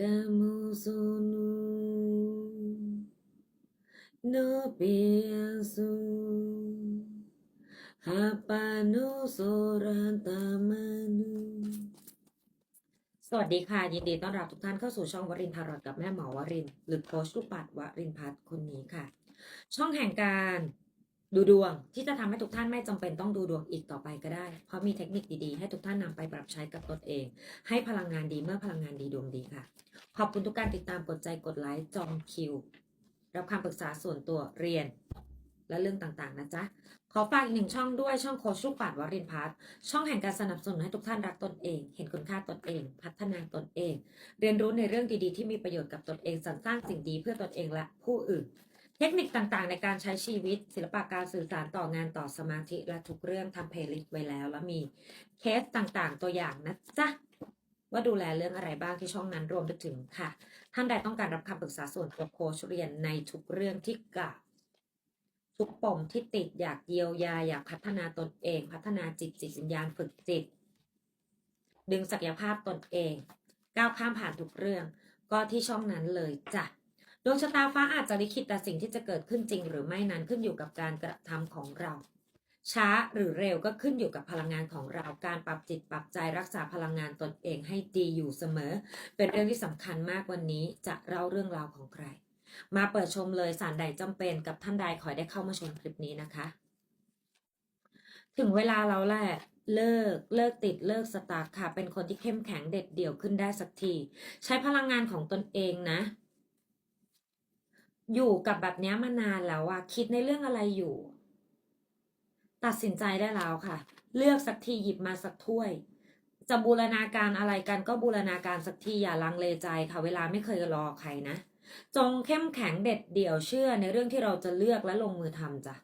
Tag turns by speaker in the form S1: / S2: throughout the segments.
S1: Kamusunu no piasu Hapanu sorantamanu สวัสดีค่ะ ยินดีต้อนรับทุกท่านเข้าสู่ช่องวรินทารอดกับแม่หมอวริน หรือโค้ชลูกปัดวรินพัฒน์คนนี้ค่ะ ช่องแห่งการ ดูดวงที่จะทำให้ทุกท่านไม่จำเป็นต้องดูดวงอีกต่อไปก็ได้ เพราะมีเทคนิคดีๆ ให้ทุกท่านนำไปปรับใช้กับตนเอง ให้พลังงานดีเมื่อพลังงานดีดวงดีค่ะ ขอบคุณทุกการติดตามกดใจกดไลค์จองคิว รับคำปรึกษาส่วนตัวเรียน และเรื่องต่างๆนะจ๊ะ ขอฝากอีกหนึ่งช่องด้วยช่องโคชลูกปัดวรินทร์พัฒน์ช่องแห่งการสนับสนุนให้ทุกท่านรักตนเอง เห็นคุณค่าตนเอง พัฒนาตนเอง เรียนรู้ในเรื่องดีๆ ที่มีประโยชน์กับตนเองสรรสร้างสิ่งดีเพื่อตนเองและผู้อื่น เทคนิคต่างๆ ในการใช้ชีวิต ศิลปะการสื่อสารต่องานต่อสมาธิและทุกเรื่องทำเพลย์ลิสต์ไว้แล้ว แล้วมีเคสต่างๆ ตัวอย่างนะจ๊ะว่าดูแลเรื่องอะไรบ้างที่ช่องนั้นรวมไปถึงค่ะ ท่านใดต้องการรับคำปรึกษาส่วนตัวโค้ชเรียนในทุกเรื่องที่กล่าวทุกปมที่ติดอยากเยียวยาอยากพัฒนาตนเอง พัฒนาจิตจิตวิญญาณฝึกจิต ดึงศักยภาพตนเอง ก้าวข้ามผ่านทุกเรื่อง ก็ที่ช่องนั้นเลยจ้ะ ดวงชะตาฟ้าอาจจะลิขิตแต่สิ่งที่จะเกิดขึ้นจริง หรือไม่นั้นขึ้นอยู่กับการกระทำของเรา ช้าหรือเร็วก็ขึ้นอยู่กับพลังงานของเรา การปรับจิตปรับใจรักษาพลังงานตนเองให้ดีอยู่เสมอ เป็นเรื่องที่สำคัญมากวันนี้จะเล่าเรื่องราวของใคร มาเปิดชมเลยสารใดจำเป็นกับท่านใดขอได้เข้ามาชมคลิปนี้นะคะ ถึงเวลาเราแหละเลิก เลิกติดเลิกสตาร์ค่ะ เป็นคนที่เข้มแข็งเด็ดเดี่ยวขึ้นได้สักที ใช้พลังงานของตนเองนะ อยู่กับแบบนี้มานานแล้วอะคิดในเรื่องอะไรอยู่ ตัดสินใจได้แล้วค่ะ เลือกสักทีหยิบมาสักถ้วย จะบูรณาการอะไรกันก็บูรณาการสักทีอย่าลังเลใจค่ะ เวลาไม่เคยรอใครนะ จงเข้มแข็งเด็ดเดี่ยวเชื่อในเรื่องที่เราจะเลือกและลงมือทำจ้ะ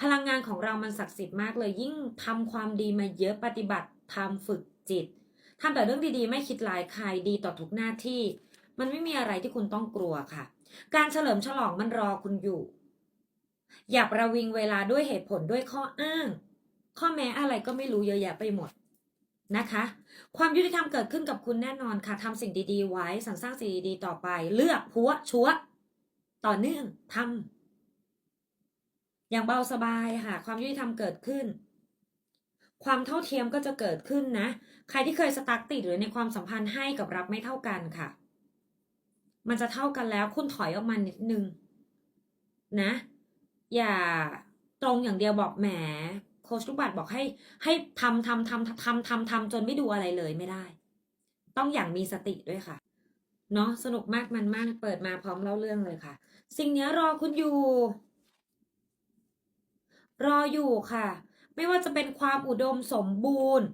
S1: พลังงานของเรามันศักดิ์สิทธิ์มากเลยยิ่งทำความดีมาเยอะปฏิบัติทำฝึกจิตทำแต่เรื่องดีๆ ไม่คิดร้ายใครดีต่อทุกหน้าที่ มันไม่มีอะไรที่คุณต้องกลัวค่ะ การเฉลิมฉลองมันรอคุณอยู่ อย่าประวิงเวลาด้วยเหตุผลด้วยข้ออ้าง ข้อแม้อะไรก็ไม่รู้เยอะแยะไปหมดนะคะ ความยุติธรรมเกิดขึ้นกับคุณแน่นอนค่ะทำสิ่งดีๆ ไว้สรสร้างสิ่งดีๆต่อไป เลือกพัวชัวต่อเนื่องทำอย่างเบาสบายค่ะ ความยุติธรรมเกิดขึ้น ความเท่าเทียมก็จะเกิดขึ้นนะ ใครที่เคยสตั๊กติดหรือในความสัมพันธ์ให้กับรับไม่เท่ากันค่ะ มันจะเท่ากันแล้ว คุณถอยออกมานิดนึงนะ อย่าตรงอย่างเดียวบอกแหมโค้ชลูกบัตบอกให้ ให้ทำทำทำทำทำทำจนไม่ดูอะไรเลยไม่ได้ ต้องอย่างมีสติด้วยค่ะเนาะสนุกมากมันมากเปิดมาพร้อมเล่าเรื่องเลยค่ะ สิ่งนี้รอคุณอยู่ รออยู่ค่ะ ไม่ว่าจะเป็นความอุดมสมบูรณ์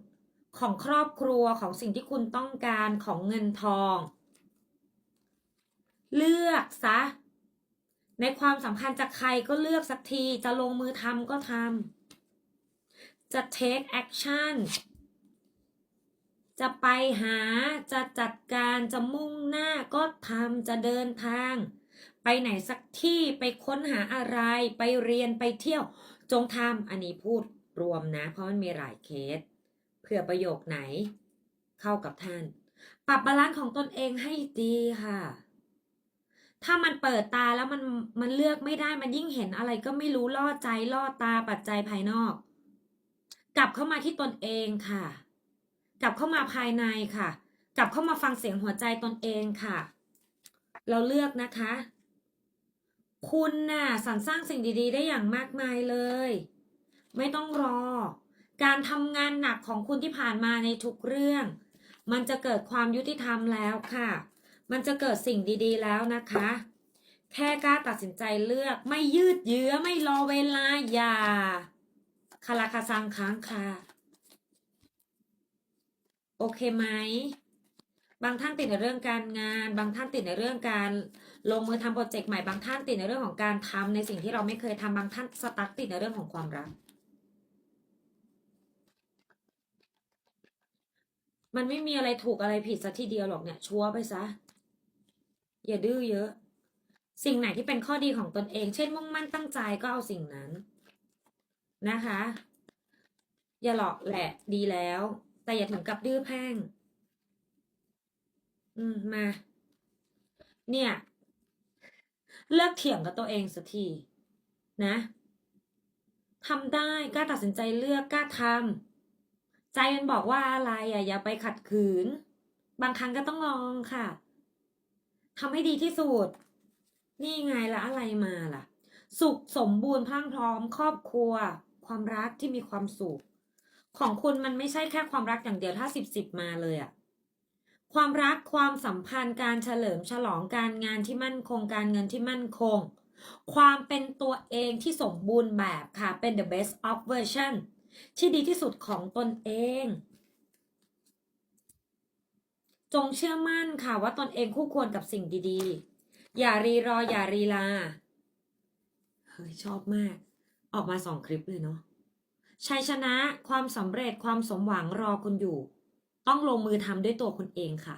S1: ของครอบครัวของสิ่งที่คุณต้องการของเงินทอง เลือกซะ ในความสัมพันธ์จากใครก็เลือกสักที จะลงมือทำก็ทำ จะ take action จะไปหา จะจัดการ จะมุ่งหน้าก็ทำ จะเดินทาง ไปไหนสักที่ ไปค้นหาอะไร ไปเรียน ไปเที่ยว จงทำ อันนี้พูดรวมนะ เพราะมันมีหลายเคส เพื่อประโยคไหน เข้ากับท่าน ปรับบาลานซ์ของตนเองให้ดีค่ะ ถ้ามันเปิดตาแล้วมันมันเลือกไม่ได้มันยิ่งเห็นอะไรก็ไม่รู้ล่อใจล่อตาปัจจัยภายนอก กลับเข้ามาที่ตนเองค่ะ กลับเข้ามาภายในค่ะ กลับเข้ามาฟังเสียงหัวใจตนเองค่ะ เราเลือกนะคะ คุณน่ะสรรสร้างสิ่งดี ๆ ได้อย่างมากมายเลย ไม่ต้องรอ การทำงานหนักของคุณที่ผ่านมาในทุกเรื่อง มันจะเกิดความยุติธรรมแล้วค่ะ มันจะเกิดสิ่งดีๆแล้วนะคะ แค่กล้าตัดสินใจเลือกไม่ยืดเยื้อไม่รอเวลาอย่าคาราคาซังค้างคาโอเคไหม บางท่านติดในเรื่องการงาน บางท่านติดในเรื่องการลงมือทำโปรเจกต์ใหม่ บางท่านติดในเรื่องของการทำในสิ่งที่เราไม่เคยทำบางท่านสตั๊กติดในเรื่องของความรัก มันไม่มีอะไรถูกอะไรผิดซะทีเดียวหรอกเนี่ย ชัวร์ไปซะ อย่าดื้อเยอะ สิ่งไหนที่เป็นข้อดีของตนเอง เช่นมุ่งมั่นตั้งใจก็เอาสิ่งนั้นนะคะ อย่าหลอกแหละดีแล้ว แต่อย่าถึงกับดื้อแพ่ง อืมมา เนี่ย เลิกเถียงกับตัวเองสักทีนะทำได้กล้าตัดสินใจเลือกกล้าทำใจมันบอกว่าอะไรอะอย่าไปขัดขืน บางครั้งก็ต้องลองค่ะ ทำให้ดีที่สุด นี่ไงละอะไรมาล่ะ สุขสมบูรณ์พรั่งพร้อม ครอบครัว ความรักที่มีความสุข ของคุณมันไม่ใช่แค่ความรักอย่างเดียวถ้าสิบสิบมาเลยอะความรักความสัมพันธ์การเฉลิมฉลองการงานที่มั่นคงการเงินที่มั่นคง ความเป็นตัวเองที่สมบูรณ์แบบค่ะเป็น the best of version ที่ดีที่สุดของตนเอง จงเชื่อมั่นค่ะว่าตนเองคู่ควรกับสิ่งดีๆ อย่ารีรออย่ารีลา เฮ้ยชอบมาก ออกมาสองคลิปเลยเนาะ ชัยชนะความสำเร็จความสมหวังรอคุณอยู่ ต้องลงมือทำด้วยตัวคุณเองค่ะ